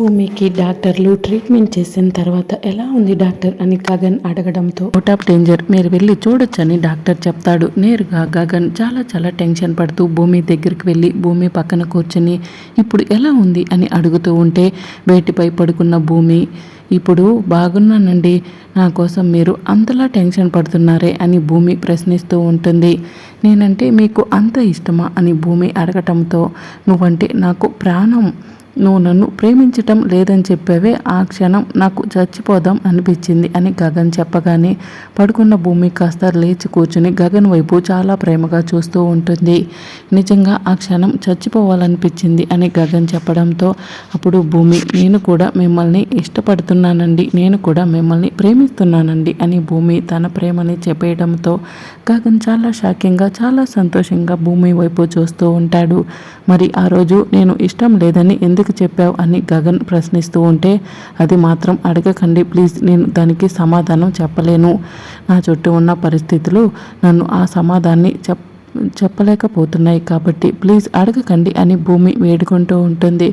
భూమికి డాక్టర్లు ట్రీట్మెంట్ చేసిన తర్వాత ఎలా ఉంది డాక్టర్ అని గగన్ అడగడంతో అవుట్ ఆఫ్ డేంజర్ మీరు వెళ్ళి చూడొచ్చని డాక్టర్ చెప్తాడు. నేరుగా గగన్ చాలా చాలా టెన్షన్ పడుతూ భూమి దగ్గరికి వెళ్ళి భూమి పక్కన కూర్చొని ఇప్పుడు ఎలా ఉంది? అని అడుగుతూ ఉంటే వేటిపై పడుకున్న భూమి ఇప్పుడు బాగున్నానండి. నా కోసం మీరు అంతలా టెన్షన్ పడుతున్నారే అని భూమి ప్రశ్నిస్తూ ఉంటుంది. నేనంటే మీకు అంత ఇష్టమా? అని భూమి అడగటంతో నువ్వంటే నాకు ప్రాణం. నువ్వు నన్ను ప్రేమించటం లేదని చెప్పావే ఆ క్షణం నాకు చచ్చిపోదాం అనిపించింది అని గగన్ చెప్పగానే పడుకున్న భూమి కాస్త లేచి కూర్చుని గగన్ వైపు చాలా ప్రేమగా చూస్తూ ఉంటుంది. నిజంగా ఆ క్షణం చచ్చిపోవాలనిపించింది అని గగన్ చెప్పడంతో అప్పుడు భూమి నేను కూడా మిమ్మల్ని ఇష్టపడుతున్నానండి నేను కూడా మిమ్మల్ని ప్రేమిస్తున్నానండి అని భూమి తన ప్రేమని చెప్పేయడంతో గగన్ చాలా షాకింగ్గా చాలా సంతోషంగా భూమి వైపు చూస్తూ ఉంటాడు. మరి ఆ రోజు నేను ఇష్టం లేదని ఎందుకు చెప్పావు అని గగన్ ప్రశ్నిస్తూ ఉంటే అది మాత్రం అడగకండి ప్లీజ్. నేను దానికి సమాధానం చెప్పలేను. నా చుట్టూ ఉన్న పరిస్థితులు నన్ను ఆ సమాధాన్ని చెప్ చెప్పలేకపోతున్నాయి కాబట్టి ప్లీజ్ అడగకండి అని భూమి వేడుకుంటూ ఉంటుంది.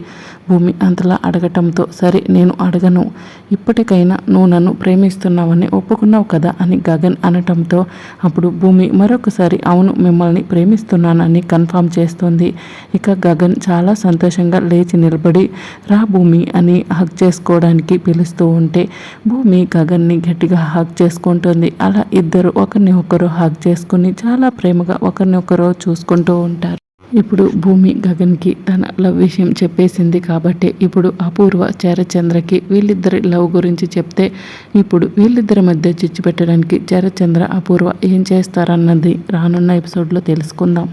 భూమి అంతలా అడగటంతో సరే నేను అడగను. ఇప్పటికైనా నువ్వు నన్ను ప్రేమిస్తున్నావని ఒప్పుకున్నావు కదా అని గగన్ అనటంతో అప్పుడు భూమి మరొకసారి అవును మిమ్మల్ని ప్రేమిస్తున్నానని కన్ఫామ్ చేస్తుంది. ఇక గగన్ చాలా సంతోషంగా లేచి నిలబడి రా భూమి అని హక్ చేసుకోవడానికి పిలుస్తూ ఉంటే భూమి గగన్ని గట్టిగా హక్ చేసుకుంటుంది. అలా ఇద్దరు ఒకరిని ఒకరు హక్ చేసుకుని చాలా ప్రేమగా ఒకరిని ఒకరోజు చూసుకుంటూ ఉంటారు. ఇప్పుడు భూమి గగన్కి తన లవ్ విషయం చెప్పేసింది కాబట్టి ఇప్పుడు అపూర్వ చరచంద్రకి వీళ్ళిద్దరి లవ్ గురించి చెప్తే ఇప్పుడు వీళ్ళిద్దరి మధ్య చిచ్చు పెట్టడానికి చరచంద్ర అపూర్వ ఏం చేస్తారన్నది రానున్న ఎపిసోడ్లో తెలుసుకుందాం.